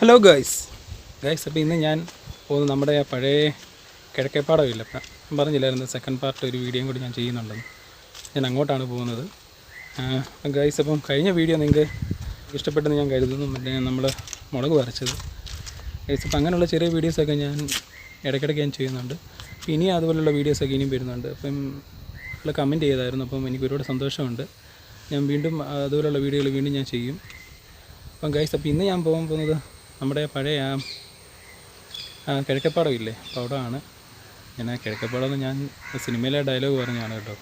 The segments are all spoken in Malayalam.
ഹലോ ഗൈസ് ഗൈസ് അപ്പോൾ ഇന്ന് ഞാൻ പോകുന്നത് നമ്മുടെ ആ പഴയ കിഴക്കേപ്പാടമില്ല ഇപ്പം ഞാൻ പറഞ്ഞില്ലായിരുന്നു സെക്കൻഡ് പാർട്ട് ഒരു വീഡിയോയും കൂടി ഞാൻ ചെയ്യുന്നുണ്ടെന്ന്. ഞാൻ അങ്ങോട്ടാണ് പോകുന്നത്. ഗൈസ് അപ്പം കഴിഞ്ഞ വീഡിയോ നിങ്ങൾക്ക് ഇഷ്ടപ്പെട്ടെന്ന് ഞാൻ കരുതുന്നു. മറ്റേ നമ്മൾ മുളക് വരച്ചത് ഗൈസ് അപ്പം അങ്ങനെയുള്ള ചെറിയ വീഡിയോസൊക്കെ ഞാൻ ഇടയ്ക്കിടയ്ക്ക് ഞാൻ ചെയ്യുന്നുണ്ട്. ഇനിയും അതുപോലുള്ള വീഡിയോസൊക്കെ ഇനിയും വരുന്നുണ്ട്. അപ്പം ഉള്ള കമന്റ് ചെയ്തായിരുന്നു. അപ്പം എനിക്ക് ഒരുപാട് സന്തോഷമുണ്ട്. ഞാൻ വീണ്ടും അതുപോലെയുള്ള വീഡിയോകൾ വീണ്ടും ഞാൻ ചെയ്യും. അപ്പം ഗൈസ് അപ്പോൾ ഇന്ന് ഞാൻ പോകാൻ പോകുന്നത് നമ്മുടെ പഴയ ആ കിഴക്കപ്പാടം ഇല്ലേ അപ്പോൾ അവിടെ ആണ് ഞാൻ ആ കിഴക്കപ്പാടം ഞാൻ സിനിമയിലെ ഡയലോഗ് പറഞ്ഞാണ് കേട്ടോ.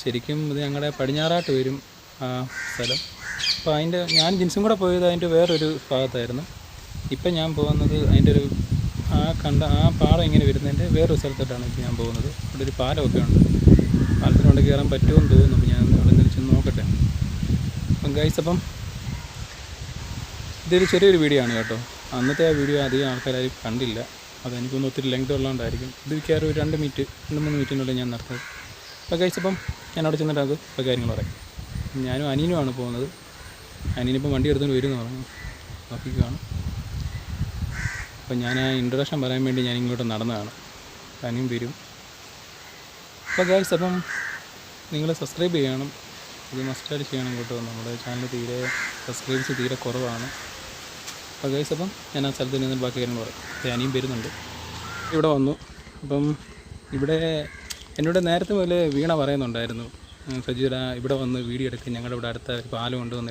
ശരിക്കും ഇത് ഞങ്ങളുടെ പടിഞ്ഞാറാട്ട് വരും ആ സ്ഥലം. അപ്പോൾ അതിന്റെ ഞാൻ ജിൻസും കൂടെ പോയത് അതിന്റെ വേറൊരു ഭാഗത്തായിരുന്നു. ഇപ്പം ഞാൻ പോകുന്നത് അതിന്റെ ഒരു ആ കണ്ട ആ പാടം ഇങ്ങനെ വരുന്നതിന്റെ വേറൊരു സ്ഥലത്തോട്ടാണ് ഇപ്പം ഞാൻ പോകുന്നത്. അവിടെ ഒരു പാലമൊക്കെ ഉണ്ട്. പാലത്തിനോട് കയറാൻ പറ്റുമെന്ന് തോന്നുന്നു. ഞാൻ അവിടെ നിന്ന് നോക്കട്ടെ. അപ്പം ഗൈസ് അപ്പം ഇതൊരു ചെറിയൊരു വീഡിയോ ആണ് കേട്ടോ. അന്നത്തെ ആ വീഡിയോ അധികം ആൾക്കാർ കണ്ടില്ല. അതെനിക്കൊന്ന് ഒത്തിരി ലെങ്ത് ഉള്ളതുകൊണ്ടായിരിക്കും. ഇത് മിക്കവാറും ഒരു രണ്ട് മിനിറ്റ് രണ്ട് മൂന്ന് മിനിറ്റിനുള്ളിൽ ഞാൻ നടത്തുന്നത് അപ്പോൾ കഴിച്ചപ്പം ഞാൻ അവിടെ ചെന്നിട്ട് അത് ഇപ്പോൾ കാര്യങ്ങൾ പറയും. ഞാനും അനിയനുമാണ് പോകുന്നത്. അനിയനിപ്പം വണ്ടി എടുത്തുകൊണ്ട് വരുമെന്ന് പറഞ്ഞു. നോക്കിക്കുകയാണ് അപ്പോൾ ഞാൻ ആ ഇൻട്രഡക്ഷൻ പറയാൻ വേണ്ടി ഞാൻ ഇങ്ങോട്ട് നടന്നതാണ്. അനിയും വരും. അപ്പോൾ കഴിച്ചപ്പം നിങ്ങൾ സബ്സ്ക്രൈബ് ചെയ്യണം. ഇത് മസ്റ്റായിട്ട് ചെയ്യണം കേട്ടോ. നമ്മുടെ ചാനൽ തീരെ സബ്സ്ക്രൈബ്സ് തീരെ കുറവാണ്. അപ്പോൾ ഗൈസ് അപ്പം ഞാൻ ആ സ്ഥലത്ത് നിന്ന് ബാക്കി കാര്യങ്ങൾ പറയും. ഞാനിയും വരുന്നുണ്ട്. ഇവിടെ വന്നു. അപ്പം ഇവിടെ എന്നോട് നേരത്തെ മുതൽ വീണ പറയുന്നുണ്ടായിരുന്നു. സജീര ഇവിടെ വന്ന് വീഡിയോ എടുക്കും ഞങ്ങളുടെ ഇവിടെ അടുത്ത ഒരു പാലം കൊണ്ട് വന്ന്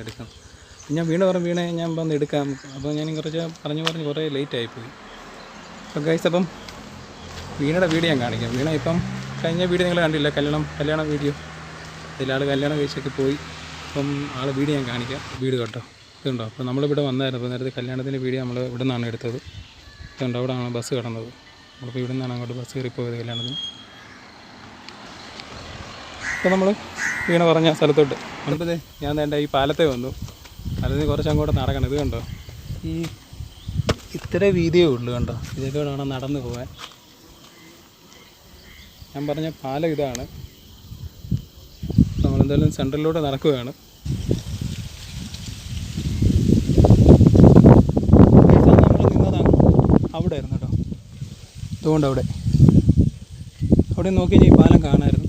ഞാൻ വീണ പറഞ്ഞു വീണ ഞാൻ വന്ന് എടുക്കാം. അപ്പോൾ ഞാൻ കുറച്ച് പറഞ്ഞു പറഞ്ഞ് കുറേ ലേറ്റ് ആയിപ്പോയി. അപ്പം ഗൈസ് അപ്പം വീണയുടെ വീഡിയോ ഞാൻ കാണിക്കാം. വീണ ഇപ്പം കഴിഞ്ഞ വീഡിയോ നിങ്ങൾ കണ്ടില്ല? കല്യാണം കല്യാണം വീഡിയോ. അതിലാൾ കല്യാണം കഴിച്ചൊക്കെ പോയി. അപ്പം ആൾ വീഡിയോ ഞാൻ കാണിക്കാം. വീട് കേട്ടോ ഇതുണ്ടോ? അപ്പോൾ നമ്മളിവിടെ വന്നായിരുന്നു. അപ്പോൾ നേരത്തെ കല്യാണത്തിന്റെ വീഡിയോ നമ്മൾ ഇവിടെ നിന്നാണ് എടുത്തത്. ഇതുണ്ടോ? അവിടെയാണ് ബസ് കിടന്നത്. നമ്മളിപ്പോൾ ഇവിടെ നിന്നാണ് അങ്ങോട്ട് ബസ് കയറി പോയത് കല്യാണത്തിന്. അപ്പോൾ നമ്മൾ വീണ പറഞ്ഞ സ്ഥലത്തോട്ട്. നമ്മളിപ്പോൾ ഞാൻ എന്റെ ഈ പാലത്തെ വന്നു. പാലത്തിന് കുറച്ച് അങ്ങോട്ട് നടക്കണം. ഇത് കണ്ടോ? ഈ ഇത്ര വീതിയേ ഉള്ളൂ കണ്ടോ? ഇതൊക്കെ വേണം നടന്നു പോകാൻ. ഞാൻ പറഞ്ഞ പാലം ഇതാണ്. നമ്മളെന്തായാലും സെൻട്രലിലൂടെ നടക്കുകയാണ് നമ്മൾ നിന്നതാണ് അവിടെ ആയിരുന്നു കേട്ടോ അതുകൊണ്ട് അവിടെ. അവിടെ നോക്കി ഈ പാലം കാണാമായിരുന്നു.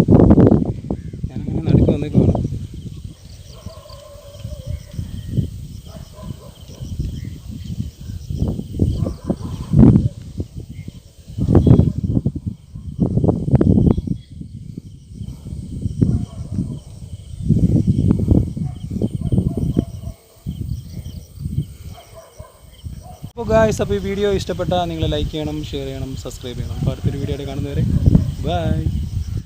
അപ്പോൾ ഗായ്സ് അപ്പോൾ ഈ വീഡിയോ ഇഷ്ടപ്പെട്ടാൽ നിങ്ങൾ ലൈക്ക് ചെയ്യണം ഷെയർ ചെയ്യണം സബ്സ്ക്രൈബ് ചെയ്യണം. അപ്പോൾ അടുത്തൊരു വീഡിയോ കാണുന്നവരെ ബൈ